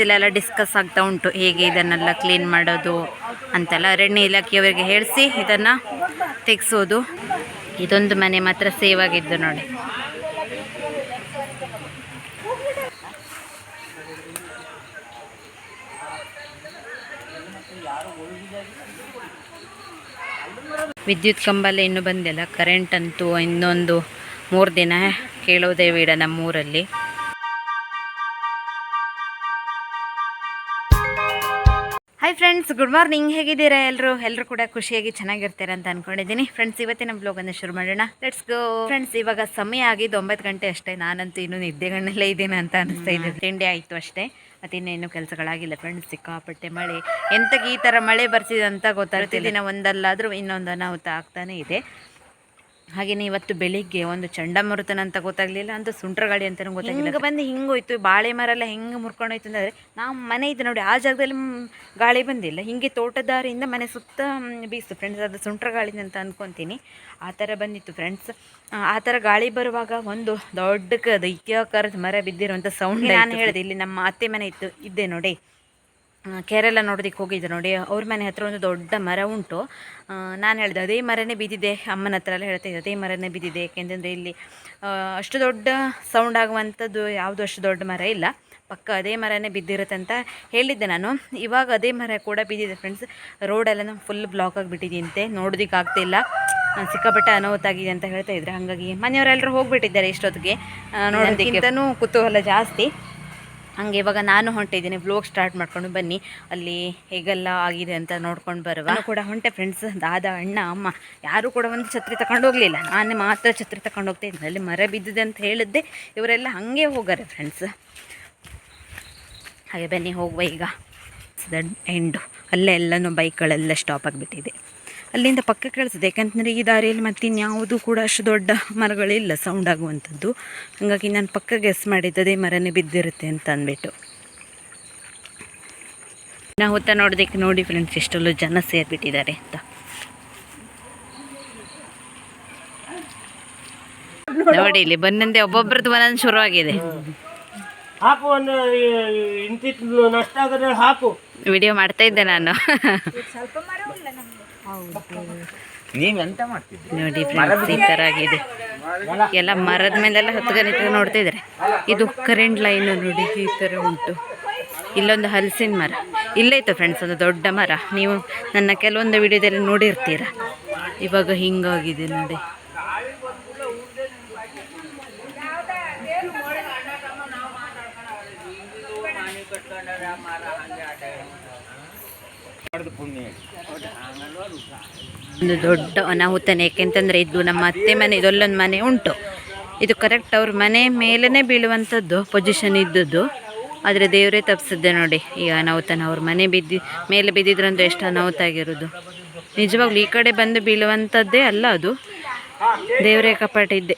ಇಲ್ಲೆಲ್ಲ ಡಿಸ್ಕಸ್ ಆಗ್ತಾ ಉಂಟು. ಹೇಗೆ ಇದನ್ನೆಲ್ಲ ಕ್ಲೀನ್ ಮಾಡೋದು ಅಂತೆಲ್ಲ ಅರಣ್ಯ ಇಲಾಖೆಯವರಿಗೆ ಹೇಳಿಸಿ ಇದನ್ನು ತೆಗೆಸೋದು. ಇದೊಂದು ಮನೆ ಮಾತ್ರ ಸೇವ್ ಆಗಿದ್ದು ನೋಡಿ. ವಿದ್ಯುತ್ ಕಂಬ ಎಲ್ಲ ಇನ್ನೂ ಬಂದಿಲ್ಲ. ಕರೆಂಟ್ ಅಂತೂ ಇನ್ನೊಂದು ಮೂರು ದಿನ ಕೇಳೋದೇ ಬೇಡ ನಮ್ಮೂರಲ್ಲಿ. Friends, good morning. ಹೇಗಿದ್ದೀರಾ ಎಲ್ಲರೂ ಎಲ್ಲರೂ ಕೂಡ ಖುಷಿಯಾಗಿ ಚೆನ್ನಾಗಿರ್ತೀರಾ ಅಂತ ಅನ್ಕೊಂಡಿದ್ದೀನಿ. ಫ್ರೆಂಡ್ಸ್, ಇವತ್ತಿನ ಬ್ಲಾಗನ್ನು ಶುರು ಮಾಡೋಣ. ಲೆಟ್ಸ್ ಗೋ ಫ್ರೆಂಡ್ಸ್, ಇವಾಗ ಸಮಯ ಆಗಿದ್ದು ಒಂಬತ್ತು ಗಂಟೆ ಅಷ್ಟೇ. ನಾನಂತೂ ಇನ್ನೂ ನಿದ್ದೆಗಣ್ಣಲ್ಲೇ ಇದ್ದೀನಿ ಅಂತ ಅನಿಸ್ತಾ ಇದ್ದೀನಿ ತಿಂಡಿ ಆಯಿತು ಅಷ್ಟೇ. ಮತ್ತು ಇನ್ನೇನು ಕೆಲಸಗಳಾಗಿಲ್ಲ. ಫ್ರೆಂಡ್ಸ್ ಸಿಕ್ಕಾಪಟ್ಟೆ ಮಳೆ. ಎಂತಕ್ಕೆ ಈ ಥರ ಮಳೆ ಬರ್ತಿದೆ ಅಂತ ಗೊತ್ತಾಗ್ತಿಲ್ಲ ದಿನ ಒಂದಲ್ಲಾದರೂ ಇನ್ನೊಂದು ಅನಾಹುತ ಆಗ್ತಾನೆ ಇದೆ. ಹಾಗೆಯೇ ಇವತ್ತು ಬೆಳಿಗ್ಗೆ ಒಂದು ಚಂಡಮಾರುತನ ಅಂತ ಗೊತ್ತಾಗ್ಲಿಲ್ಲ ಅಂತ ಸುಂಟ್ರ ಗಾಳಿ ಅಂತಲೂ ಗೊತ್ತಾಗಿಲ್ಲ ಹಿಂಗೆ ಬಂದು ಹಿಂಗೋಯ್ತು ಬಾಳೆ ಮರ ಎಲ್ಲ ಹೆಂಗೆ ಮುರ್ಕೊಂಡೋಯ್ತು ಅಂದರೆ ನಾವು ಮನೆ ಇದೆ ನೋಡಿ ಆ ಜಾಗದಲ್ಲಿ ಗಾಳಿ ಬಂದಿಲ್ಲ. ಹಿಂಗೆ ತೋಟದಾರಿಯಿಂದ ಮನೆ ಸುತ್ತ ಬೀಸ್ತು. ಫ್ರೆಂಡ್ಸ್ ಅದು ಸುಂಟ್ರ ಗಾಳಿ ಅಂತ ಅಂದ್ಕೊತೀನಿ ಆ ಥರ ಬಂದಿತ್ತು ಫ್ರೆಂಡ್ಸ್ ಆ ಥರ ಗಾಳಿ ಬರುವಾಗ ಒಂದು ದೊಡ್ಡ ದೈತ್ಯಾಕಾರದ ಮರ ಬಿದ್ದಿರುವಂಥ ಸೌಂಡ್ ನಾನು ಹೇಳಿದೆ ಇಲ್ಲಿ ನಮ್ಮ ಅತ್ತೆ ಮನೆ ಇತ್ತು ಇದ್ದೆ ನೋಡಿ. ಕೇರಳ ನೋಡೋದಕ್ಕೆ ಹೋಗಿದ್ದೆ ನೋಡಿ. ಅವ್ರ ಮನೆ ಹತ್ರ ಒಂದು ದೊಡ್ಡ ಮರ ಉಂಟು. ನಾನು ಹೇಳಿದೆ, ಅದೇ ಮರನೇ ಬಿದ್ದಿದೆ. ಅಮ್ಮನ ಹತ್ರ ಎಲ್ಲ ಹೇಳ್ತಾ ಇದ್ದೆ, ಅದೇ ಮರನೇ ಬಿದ್ದಿದೆ. ಯಾಕೆಂದರೆ ಇಲ್ಲಿ ಅಷ್ಟು ದೊಡ್ಡ ಸೌಂಡ್ ಆಗುವಂಥದ್ದು ಯಾವುದು ಅಷ್ಟು ದೊಡ್ಡ ಮರ ಇಲ್ಲ. ಪಕ್ಕ ಅದೇ ಮರನೇ ಬಿದ್ದಿರುತ್ತೆ ಅಂತ ಹೇಳಿದ್ದೆ ನಾನು. ಇವಾಗ ಅದೇ ಮರ ಕೂಡ ಬಿದ್ದಿದೆ ಫ್ರೆಂಡ್ಸ್ ರೋಡೆಲ್ಲ ಫುಲ್ ಬ್ಲಾಕ್ ಆಗಿಬಿಟ್ಟಿದೆಯಂತೆ. ನೋಡೋದಕ್ಕೆ ಆಗ್ತಿಲ್ಲ ಸಿಕ್ಕಾಪಟ್ಟೆ ಅನಾಹುತ ಆಗಿದೆ ಅಂತ ಹೇಳ್ತಾ ಇದ್ರೆ. ಹಾಗಾಗಿ ಮನೆಯವರೆಲ್ಲರೂ ಹೋಗ್ಬಿಟ್ಟಿದ್ದಾರೆ ಇಷ್ಟೊತ್ತಿಗೆ. ನೋಡೋದಕ್ಕಿಂತನೂ ಕುತೂಹಲ ಜಾಸ್ತಿ. ಹಂಗೆ ಇವಾಗ ನಾನು ಹೊಂಟಿದ್ದೀನಿ ವ್ಲೋಗ್ ಸ್ಟಾರ್ಟ್ ಮಾಡ್ಕೊಂಡು ಬನ್ನಿ. ಅಲ್ಲಿ ಹೇಗೆಲ್ಲ ಆಗಿದೆ ಅಂತ ನೋಡ್ಕೊಂಡು ಬರುವ. ನಾನು ಕೂಡ ಹೊಂಟೆ ಫ್ರೆಂಡ್ಸ್ ದಾದ, ಅಣ್ಣ, ಅಮ್ಮ. ಯಾರು ಕೂಡ ಒಂದು ಛತ್ರಿ ಹೋಗಲಿಲ್ಲ. ನಾನೇ ಮಾತ್ರ ಛತ್ರಿ ತಗೊಂಡು ಹೋಗ್ತಾ ಇದ್ದೀನಿ ಅಲ್ಲಿ ಮರ ಬಿದ್ದಿದೆ ಅಂತ ಹೇಳಿದ್ದೆ. ಇವರೆಲ್ಲ ಹಾಗೆ ಹೋಗಾರೆ ಫ್ರೆಂಡ್ಸ್ ಹಾಗೆ ಬನ್ನಿ, ಹೋಗುವ ಈಗ. ಎಂಡು ಅಲ್ಲೇ ಎಲ್ಲನೂ ಬೈಕ್ಗಳೆಲ್ಲ ಸ್ಟಾಪ್ ಆಗಿಬಿಟ್ಟಿದೆ. ಅಲ್ಲಿಂದ ಪಕ್ಕ ಕೇಳಿಸಿದೆ. ಯಾಕಂತಂದರೆ ಈ ದಾರಿಯಲ್ಲಿ ಮತ್ತೆ ಇನ್ಯಾವುದೂ ಕೂಡ ಅಷ್ಟು ದೊಡ್ಡ ಮರಗಳಿಲ್ಲ ಸೌಂಡ್ ಆಗುವಂಥದ್ದು. ಹಾಗಾಗಿ ನಾನು ಪಕ್ಕ ಗೆಸ್ ಮಾಡಿದ್ದದೇ ಮರನೇ ಬಿದ್ದಿರುತ್ತೆ ಅಂತ ಅಂದ್ಬಿಟ್ಟು. ನಾವು ಹೊತ್ತ ನೋಡೋದಕ್ಕೆ ನೋಡಿ ಫ್ರೆಂಡ್ಸ್ ಎಷ್ಟೆಲ್ಲ ಜನ ಸೇರಿಬಿಟ್ಟಿದ್ದಾರೆ ಅಂತ. ನೋಡಿ ಇಲ್ಲಿ ಬಂದಂದೆ ಒಬ್ಬೊಬ್ರದ್ದು ಒಂದೊಂದು ಶುರುವಾಗಿದೆ. ಹಾಕು ಒಂದು ಇಂತಿತ್ತು ನಷ್ಟ ಆಗದ್ರೆ ಹಾಕು. ವಿಡಿಯೋ ಮಾಡ್ತಾ ಇದ್ದೆ ನಾನು. ನೀವೆಂತ ಮಾಡ್ತಿದ್ರಿ ನೋಡಿ ಫ್ರೆಂಡ್ಸ್ ಈ ಥರ ಆಗಿದೆ. ಎಲ್ಲ ಮರದ ಮೇಲೆಲ್ಲ ಹತ್ತು ನಿಂತ್ಕೊಂಡು ನೋಡ್ತಾ ಇದ್ದಾರೆ. ಇದು ಕರೆಂಟ್ ಲೈನ್ ನೋಡಿ ಈ ಥರ ಉಂಟು. ಇಲ್ಲೊಂದು ಹಲಸಿನ ಮರ. ಇಲ್ಲೇ ಇತ್ತು ಫ್ರೆಂಡ್ಸ್ ಒಂದು ದೊಡ್ಡ ಮರ. ನೀವು ನನ್ನ ಕೆಲವೊಂದು ವಿಡಿಯೋದಲ್ಲಿ ನೋಡಿರ್ತೀರ? ಇವಾಗ ಹಿಂಗಾಗಿದೆ ನೋಡಿ. ಒಂದು ದೊಡ್ಡ ಅನಾಹುತನೇ, ಯಾಕೆಂತಂದರೆ ಇದು ನಮ್ಮ ಅತ್ತೆ ಮನೆ, ಇದೊಲ್ಲೊಂದು ಮನೆ ಉಂಟು. ಇದು ಕರೆಕ್ಟ್ ಅವ್ರ ಮನೆ ಮೇಲೇ ಬೀಳುವಂಥದ್ದು ಪೊಸಿಷನ್ ಇದ್ದದ್ದು. ಆದರೆ ದೇವರೇ ತಪ್ಪಿಸಿದ್ದೆ ನೋಡಿ, ಈ ಅನಾಹುತನ. ಅವ್ರ ಮನೆ ಬಿದ್ದಿ, ಮೇಲೆ ಬಿದ್ದಿದ್ರಂದ್ರೆ ಎಷ್ಟು ಅನಾಹುತ ಆಗಿರೋದು. ನಿಜವಾಗ್ಲೂ ಈ ಕಡೆ ಬಂದು ಬೀಳುವಂಥದ್ದೇ ಅಲ್ಲ ಅದು. ದೇವರೇ ಕಪಾಟಿದ್ದೆ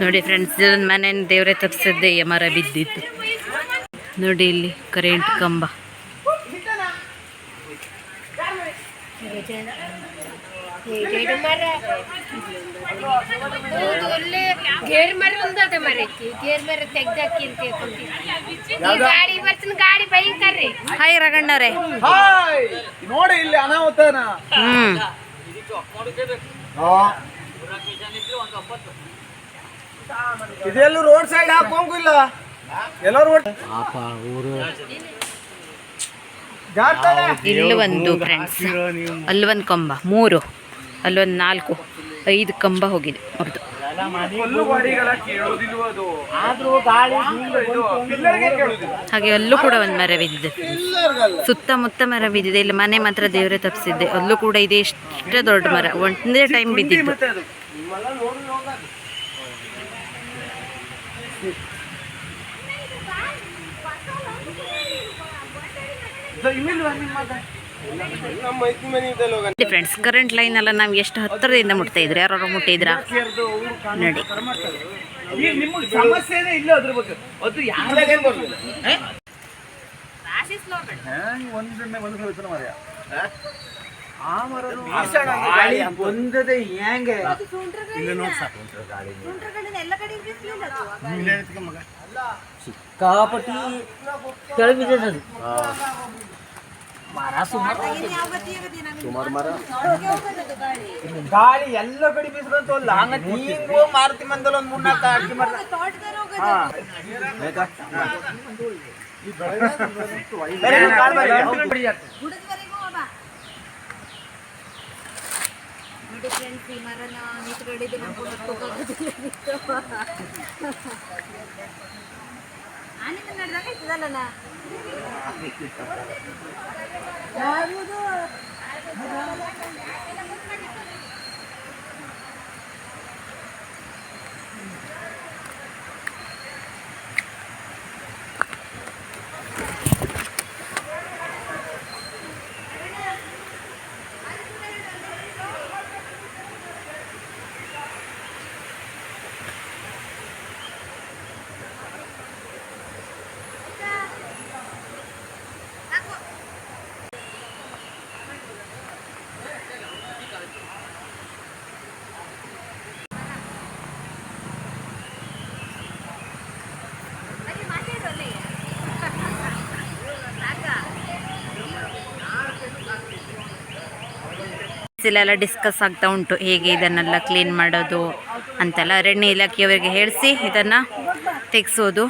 ನೋಡಿ ಫ್ರೆಂಡ್ಸ್ ಇದೊಂದು ದೇವರೇ ತಪ್ಪಿಸಿದ್ದೆ ಮರ ಬಿದ್ದಿತ್ತು ನೋಡಿ ಇಲ್ಲಿ ಕರೆಂಟ್ ಕಂಬ. ಒಳ್ಳೆ ಗೇರ್ ಮರ ಒಂದದ ಮರೈತಿ ಗೇರ್ ಮರ ತೆಗ್ದಾಕಿ ಅಂತ ಈ ಗಾಡಿ ಬರ್ತೀನಿ ಗಾಡಿ ಭಯಂಕರ ರೀ ಹಾಯ್ ರಗಣ್ಣವ್ರೆ ಹಾಯ್ ನೋಡಿ ಇಲ್ಲಿ ಅನಾಹುತನ. ಹ್ಮ್. ಇದೆಲ್ಲೂ ರೋಡ್ ಸೈಡ್ ಹಾಕೋಂಗಿಲ್ಲ ಇಲ್ಲ. ಎಲ್ಲರೂ ಇಲ್ಲಿ ಒಂದು ಫ್ರೆಂಡ್ಸ್ ಅಲ್ಲಿ ಒಂದು ಕಂಬ ಮೂರು ಅಲ್ಲೊಂದು ನಾಲ್ಕು ಐದು ಕಂಬ ಹೋಗಿದೆ ಅವ್ರದ್ದು ಹಾಗೆ ಅಲ್ಲೂ ಕೂಡ ಒಂದು ಮರ ಬಿದ್ದಿದೆ. ಸುತ್ತಮುತ್ತ ಮರ ಬಿದ್ದಿದೆ. ಇಲ್ಲಿ ಮನೆ ಮಾತ್ರ ದೇವರೇ ತಪ್ಪಿಸಿದ್ದೆ. ಅಲ್ಲೂ ಕೂಡ ಇದೆ ಇಷ್ಟೇ ದೊಡ್ಡ ಮರ. ಒಂದೇ ಟೈಮ್ ಬಿದ್ದಿತ್ತು. ಇಲ್ಲ ನಮ್ಮ ಫ್ರೆಂಡ್ಸ್ ಕರೆಂಟ್ ಲೈನ್ ಎಲ್ಲ ನಾವು ಎಷ್ಟು ಹತ್ತಿರದಿಂದ ಮುಟ್ತಾ ಇದ್ರಿ ಯಾರು ಮುಟ್ಟಿದ್ರಾ? ನೋಡಿ. ಸಮಸ್ಯೆನೇ ಇಲ್ಲ ಸಿಕ್ಕಾಪಟ್ಟಿ ಕೆಳಗಿದೆ ಮರ ಗಾಳಿ. ಎಲ್ಲ ಕಡೆ ಬೀಸ್ಕೊಂತ ಹಂಗ ಹಿಂಗೋ ಮಾರುತಿ ಮಂದಲ್ ಒಂದ್ ಮೂರ್ನಾಲ್ಕು ಅಕ್ಕಿ ಮರ ಏನು ಕಾಡ್ ಬೇಡ, ಇಲ್ಲೆಲ್ಲ ಡಿಸ್ಕಸ್ ಆಗ್ತಾ ಉಂಟು. ಹೇಗೆ ಇದನ್ನೆಲ್ಲ ಕ್ಲೀನ್ ಮಾಡೋದು ಅಂತೆಲ್ಲ ಅರಣ್ಯ ಇಲಾಖೆಯವರಿಗೆ ಹೇಳಿಸಿ ಇದನ್ನು ತೆಗೆಸೋದು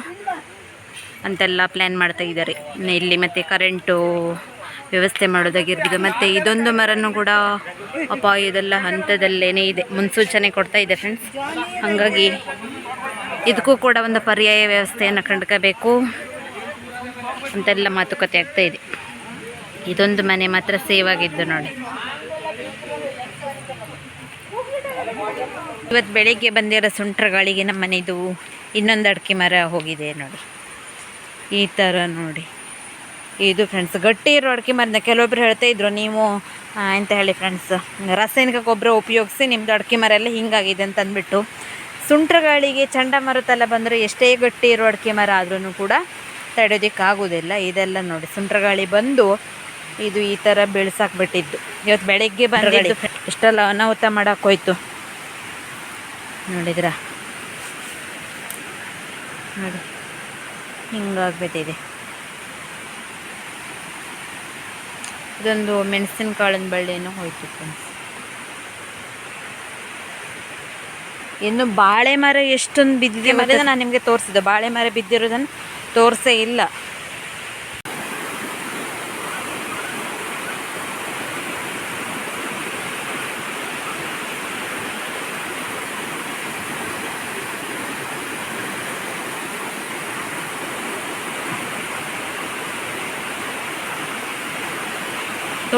ಅಂತೆಲ್ಲ ಪ್ಲ್ಯಾನ್ ಮಾಡ್ತಾ ಇದ್ದಾರೆ. ಇಲ್ಲಿ ಮತ್ತು ಕರೆಂಟು ವ್ಯವಸ್ಥೆ ಮಾಡೋದಾಗಿರ್ಬೋದು. ಮತ್ತು ಇದೊಂದು ಮರನೂ ಕೂಡ ಅಪಾಯದೆಲ್ಲ ಹಂತದಲ್ಲೇ ಇದೆ. ಮುನ್ಸೂಚನೆ ಕೊಡ್ತಾ ಇದೆ ಫ್ರೆಂಡ್ಸ್ ಹಾಗಾಗಿ ಇದಕ್ಕೂ ಕೂಡ ಒಂದು ಪರ್ಯಾಯ ವ್ಯವಸ್ಥೆಯನ್ನು ಕಂಡ್ಕೋಬೇಕು ಅಂತೆಲ್ಲ ಮಾತುಕತೆ ಆಗ್ತಾ ಇದೆ. ಇದೊಂದು ಮನೆ ಮಾತ್ರ ಸೇವ್ ಆಗಿದ್ದು ನೋಡಿ. ಇವತ್ತು ಬೆಳಿಗ್ಗೆ ಬಂದಿರೋ ಸುಂಟ್ರ ಗಾಳಿಗೆ ನಮ್ಮ ಮನೆದು ಇನ್ನೊಂದು ಅಡಿಕೆ ಮರ ಹೋಗಿದೆ ನೋಡಿ. ಈ ಥರ ನೋಡಿ. ಇದು ಫ್ರೆಂಡ್ಸ್ ಗಟ್ಟಿ ಇರೋ ಅಡಿಕೆ ಮರನ ಕೆಲವೊಬ್ರು ಹೇಳ್ತಾ ಇದ್ರು ನೀವು ಅಂತ ಎಂತ ಹೇಳಿ ಫ್ರೆಂಡ್ಸ್ ರಾಸಾಯನಿಕ ಗೊಬ್ಬರ ಉಪಯೋಗಿಸಿ ನಿಮ್ಮದು ಅಡಿಕೆ ಮರ ಎಲ್ಲ ಹಿಂಗಾಗಿದೆ ಅಂತ ಅಂದ್ಬಿಟ್ಟು ಸುಂಟ್ರ ಗಾಳಿಗೆ ಚಂಡಮಾರುತಲ್ಲ ಬಂದರೆ ಎಷ್ಟೇ ಗಟ್ಟಿ ಇರೋ ಅಡಿಕೆ ಮರ ಆದ್ರೂ ಕೂಡ ತಡೆಯೋದಕ್ಕಾಗೋದಿಲ್ಲ ಇದೆಲ್ಲ ನೋಡಿ ಸುಂಟ್ರ ಗಾಳಿ ಬಂದು ಇದು ಈ ಥರ ಬೆಳೆಸಾಕ್ಬಿಟ್ಟಿದ್ದು. ಇವತ್ತು ಬೆಳಗ್ಗೆ ಬಂದಿದ್ದು ಎಷ್ಟೆಲ್ಲ ಅನಾಹುತ ಮಾಡೋಕ್ಕೋಯ್ತು ನೋಡಿದ್ರಾ? ನೋಡಿ ಹಿಂಗಾಗ್ಬಿಟ್ಟಿದೆ. ಇದೊಂದು ಮೆಣಸಿನಕಾಳಿನ ಬಳ್ಳಿಯನ್ನು ಹೋಯ್ತು ಫ್ರೆಂಡ್ಸ್ ಇನ್ನು ಬಾಳೆ ಮರ ಎಷ್ಟೊಂದು ಬಿದ್ದಿದೆ ಮತ್ತೆ ನಾನು ನಿಮಗೆ ತೋರಿಸಿದೆ ಬಾಳೆ ಮರ ಬಿದ್ದಿರೋದನ್ನು ತೋರಿಸೇ ಇಲ್ಲ.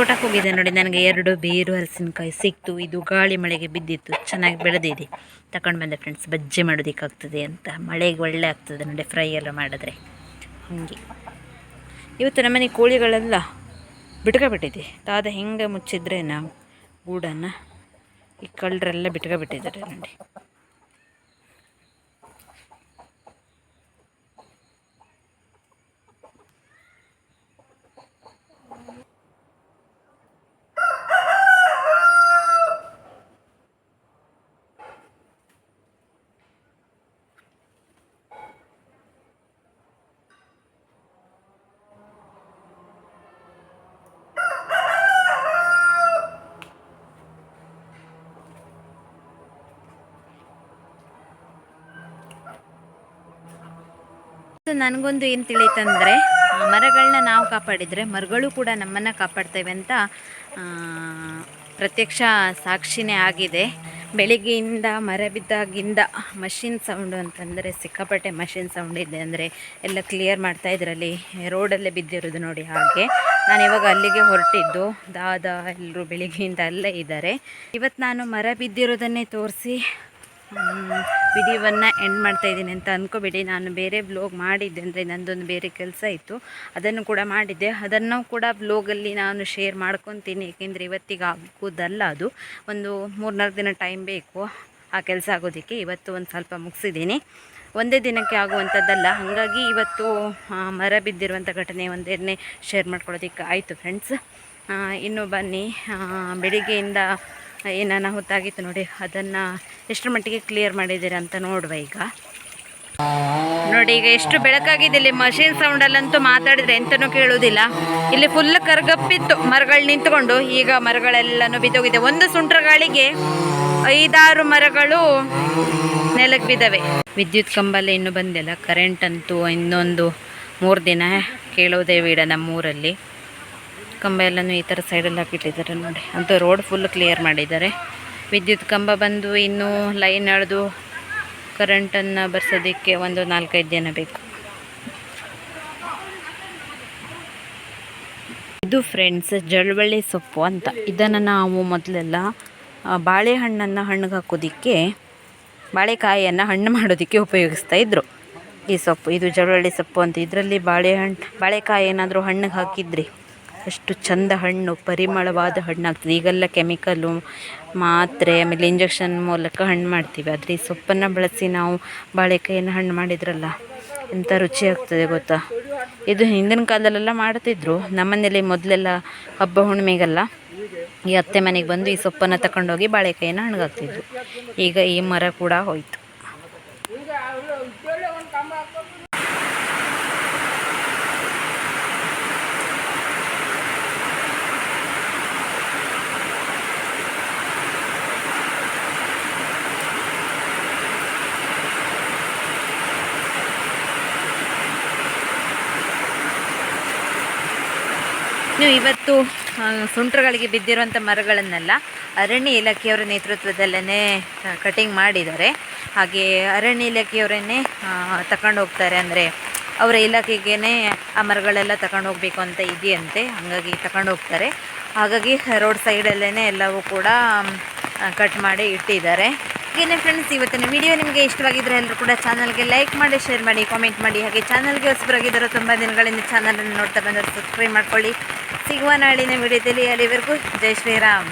ತೋಟಕ್ಕೆ ಹೋಗಿದ್ದೆ ನೋಡಿ, ನನಗೆ ಎರಡು ಬೇರು ಹಲಸಿನಕಾಯಿ ಸಿಕ್ತು. ಇದು ಗಾಳಿ ಮಳೆಗೆ ಬಿದ್ದಿತ್ತು. ಚೆನ್ನಾಗಿ ಬೆಳೆದಿದೆ. ತಗೊಂಡು ಬಂದೆ ಫ್ರೆಂಡ್ಸ್ ಬಜ್ಜಿ ಮಾಡೋದಕ್ಕಾಗ್ತದೆ ಅಂತ. ಮಳೆಗೆ ಒಳ್ಳೆ ಆಗ್ತದೆ ನೋಡಿ ಫ್ರೈ ಎಲ್ಲ ಮಾಡಿದ್ರೆ. ಹಾಗೆ. ಇವತ್ತು ನಮ್ಮನೆ ಕೋಳಿಗಳೆಲ್ಲ ಬಿಟ್ಕೊಬಿಟ್ಟಿದೆ. ತಾದ ಹೆಂಗೆ ಮುಚ್ಚಿದ್ರೆ ನಾವು ಗೂಡನ್ನು ಈ ಕಳ್ಳರೆಲ್ಲ ಬಿಟ್ಕೊಬಿಟ್ಟಿದ್ದಾರೆ ನೋಡಿ. ಸೊ ನನಗೊಂದು ಏನು ತಿಳಿತಂದರೆ ಮರಗಳನ್ನ ನಾವು ಕಾಪಾಡಿದರೆ ಮರಗಳು ಕೂಡ ನಮ್ಮನ್ನು ಕಾಪಾಡ್ತೇವೆ ಅಂತ ಪ್ರತ್ಯಕ್ಷ ಸಾಕ್ಷಿನೇ ಆಗಿದೆ. ಬೆಳಿಗ್ಗೆಯಿಂದ ಮರ ಬಿದ್ದಾಗಿಂದ ಮಷಿನ್ ಸೌಂಡು ಅಂತಂದರೆ, ಸಿಕ್ಕಾಪಟ್ಟೆ ಮಷಿನ್ ಸೌಂಡ್ ಇದೆ ಅಂದರೆ ಎಲ್ಲ ಕ್ಲಿಯರ್ ಮಾಡ್ತಾ ಇದ್ರಲ್ಲಿ, ರೋಡಲ್ಲೇ ಬಿದ್ದಿರೋದು ನೋಡಿ ಹಾಗೆ. ನಾನು ಇವಾಗ ಅಲ್ಲಿಗೆ ಹೊರಟಿದ್ದು, ದಾದ ಎಲ್ಲರೂ ಬೆಳಿಗ್ಗೆಯಿಂದ ಅಲ್ಲೇ ಇದ್ದಾರೆ. ಇವತ್ತು ನಾನು ಮರ ಬಿದ್ದಿರೋದನ್ನೇ ತೋರಿಸಿ ವಿಡಿಯೋವನ್ನು ಎಂಡ್ ಮಾಡ್ತಾ ಇದ್ದೀನಿ ಅಂತ ಅಂದ್ಕೋಬೇಡಿ ನಾನು ಬೇರೆ ಬ್ಲಾಗ್ ಮಾಡಿದ್ದೆ ಅಂದರೆ ನಂದೊಂದು ಬೇರೆ ಕೆಲಸ ಇತ್ತು. ಅದನ್ನು ಕೂಡ ಮಾಡಿದ್ದೆ. ಅದನ್ನು ಕೂಡ ಬ್ಲಾಗಲ್ಲಿ ನಾನು ಶೇರ್ ಮಾಡ್ಕೊತೀನಿ. ಏಕೆಂದರೆ ಇವತ್ತಿಗೆ ಆಗೋದಲ್ಲ ಅದು. ಒಂದು ಮೂರ್ನಾಲ್ಕು ದಿನ ಟೈಮ್ ಬೇಕು ಆ ಕೆಲಸ ಆಗೋದಕ್ಕೆ. ಇವತ್ತು ಒಂದು ಸ್ವಲ್ಪ ಮುಗಿಸಿದ್ದೀನಿ. ಒಂದೇ ದಿನಕ್ಕೆ ಆಗುವಂಥದ್ದಲ್ಲ ಹಾಗಾಗಿ ಇವತ್ತು ಮರ ಬಿದ್ದಿರುವಂಥ ಘಟನೆ ಒಂದೇನೇ ಶೇರ್ ಮಾಡ್ಕೊಳ್ಳೋದಕ್ಕೆ ಆಯಿತು ಫ್ರೆಂಡ್ಸ್ ಇನ್ನು ಬನ್ನಿ. ಬೆಳಿಗ್ಗೆಯಿಂದ ಏನು ಹೊತ್ತಾಗಿತ್ತು ನೋಡಿ, ಅದನ್ನು ಎಷ್ಟು ಮಟ್ಟಿಗೆ ಕ್ಲಿಯರ್ ಮಾಡಿದ್ದೀರಾ ಅಂತ ನೋಡುವ ಈಗ. ನೋಡಿ, ಈಗ ಎಷ್ಟು ಬೆಳಕಾಗಿದೆ ಇಲ್ಲಿ ಮಷಿನ್ ಸೌಂಡಲ್ಲಂತೂ ಮಾತಾಡಿದ್ರೆ ಎಂತನೂ ಕೇಳುವುದಿಲ್ಲ. ಇಲ್ಲಿ ಫುಲ್ ಕರ್ಗಪ್ಪಿತ್ತು, ಮರಗಳು ನಿಂತುಕೊಂಡು. ಈಗ ಮರಗಳೆಲ್ಲನೂ ಬಿದ್ದೋಗಿದೆ. ಒಂದು ಸುಂಟ್ರ ಗಾಳಿಗೆ ಐದಾರು ಮರಗಳು ನೆಲಕ್ಕೆ ಬಿದ್ದಾವೆ. ವಿದ್ಯುತ್ ಕಂಬಲ್ಲಿ ಇನ್ನೂ ಬಂದಿಲ್ಲ. ಕರೆಂಟ್ ಅಂತೂ ಇನ್ನೊಂದು ಮೂರು ದಿನ ಕೇಳೋದೇ ಬೇಡ ನಮ್ಮೂರಲ್ಲಿ. ಕಂಬ ಎಲ್ಲನೂ ಈ ಥರ ಸೈಡಲ್ಲಿ ಹಾಕಿಟ್ಟಿದ್ದಾರೆ ನೋಡಿ. ಅಂತ ರೋಡ್ ಫುಲ್ ಕ್ಲಿಯರ್ ಮಾಡಿದ್ದಾರೆ. ವಿದ್ಯುತ್ ಕಂಬ ಬಂದು ಇನ್ನೂ ಲೈನ್ ಎಳೆದು ಕರೆಂಟನ್ನು ಬರ್ಸೋದಕ್ಕೆ ಒಂದು ನಾಲ್ಕೈದು ದಿನ ಬೇಕು. ಇದು ಫ್ರೆಂಡ್ಸ್ ಜಳಬಳ್ಳಿ ಸೊಪ್ಪು ಅಂತ. ಇದನ್ನು ನಾವು ಮೊದಲೆಲ್ಲ ಬಾಳೆಹಣ್ಣನ್ನು ಹಣ್ಣಿಗೆ ಹಾಕೋದಕ್ಕೆ ಬಾಳೆಕಾಯಿಯನ್ನು ಹಣ್ಣು ಮಾಡೋದಕ್ಕೆ ಉಪಯೋಗಿಸ್ತಾ ಇದ್ದರು ಈ ಸೊಪ್ಪು, ಇದು ಜಳಬಳ್ಳಿ ಸೊಪ್ಪು ಅಂತ. ಇದರಲ್ಲಿ ಬಾಳೆಹಣ್ಣು ಬಾಳೆಕಾಯಿ ಏನಾದರೂ ಹಣ್ಣಿಗೆ ಹಾಕಿದ್ರಿ ಅಷ್ಟು ಚಂದ ಹಣ್ಣು, ಪರಿಮಳವಾದ ಹಣ್ಣಾಗ್ತದೆ ಈಗೆಲ್ಲ ಕೆಮಿಕಲ್ಲು ಮಾತ್ರೆ, ಆಮೇಲೆ ಇಂಜೆಕ್ಷನ್ ಮೂಲಕ ಹಣ್ಣು ಮಾಡ್ತೀವಿ. ಆದರೆ ಈ ಸೊಪ್ಪನ್ನು ಬಳಸಿ ನಾವು ಬಾಳೆಕಾಯಿನ ಹಣ್ಣು ಮಾಡಿದ್ರಲ್ಲ ಎಂಥ ರುಚಿ ಆಗ್ತದೆ ಗೊತ್ತಾ? ಇದು ಹಿಂದಿನ ಕಾಲದಲ್ಲೆಲ್ಲ ಮಾಡ್ತಿದ್ರು. ನಮ್ಮನೇಲಿ ಮೊದಲೆಲ್ಲ ಹಬ್ಬ ಹುಣ್ಣಿಮೆಗೆಲ್ಲ ಈ ಅತ್ತೆ ಮನೆಗೆ ಬಂದು ಈ ಸೊಪ್ಪನ್ನು ತಗೊಂಡೋಗಿ ಬಾಳೆಕಾಯಿನ ಹಣ್ಣಗಾಗ್ತಿದ್ರು ಈಗ ಈ ಮರ ಕೂಡ ಹೋಯ್ತು. ಇನ್ನು ಇವತ್ತು ಸುಂಟ್ರಗಳಿಗೆ ಬಿದ್ದಿರುವಂಥ ಮರಗಳನ್ನೆಲ್ಲ ಅರಣ್ಯ ಇಲಾಖೆಯವರ ನೇತೃತ್ವದಲ್ಲೇ ಕಟಿಂಗ್ ಮಾಡಿದ್ದಾರೆ. ಹಾಗೆ ಅರಣ್ಯ ಇಲಾಖೆಯವರನ್ನೇ ತಗೊಂಡು ಹೋಗ್ತಾರೆ ಅಂದರೆ ಅವರ ಇಲಾಖೆಗೇ ಆ ಮರಗಳೆಲ್ಲ ತಗೊಂಡು ಹೋಗಬೇಕು ಅಂತ ಇದೆಯಂತೆ. ಹಾಗಾಗಿ ತಗೊಂಡು ಹೋಗ್ತಾರೆ. ಹಾಗಾಗಿ ರೋಡ್ ಸೈಡಲ್ಲೇ ಎಲ್ಲವೂ ಕೂಡ ಕಟ್ ಮಾಡಿ ಇಟ್ಟಿದ್ದಾರೆ. ಹಾಗೆಯೇ ಫ್ರೆಂಡ್ಸ್ ಇವತ್ತಿನ ವಿಡಿಯೋ ನಿಮಗೆ ಇಷ್ಟವಾಗಿದ್ದರೆ ಎಲ್ಲರೂ ಕೂಡ ಚಾನಲ್ಗೆ ಲೈಕ್ ಮಾಡಿ ಶೇರ್ ಮಾಡಿ ಕಾಮೆಂಟ್ ಮಾಡಿ. ಹಾಗೆ ಚಾನಲ್ಗೆ ಹೊಸಬರಾಗಿದ್ದರೂ ತುಂಬ ದಿನಗಳಿಂದ ಚಾನಲನ್ನು ನೋಡ್ತಾ ಬಂದರೆ ಸಬ್ಸ್ಕ್ರೈಬ್ ಮಾಡ್ಕೊಳ್ಳಿ. ಸಿಗುವ ನಾಳಿನ ವಿಡಿಯೋದಲ್ಲಿ ಅಲ್ಲಿವರೆಗೂ ಜೈ ಶ್ರೀರಾಮ್.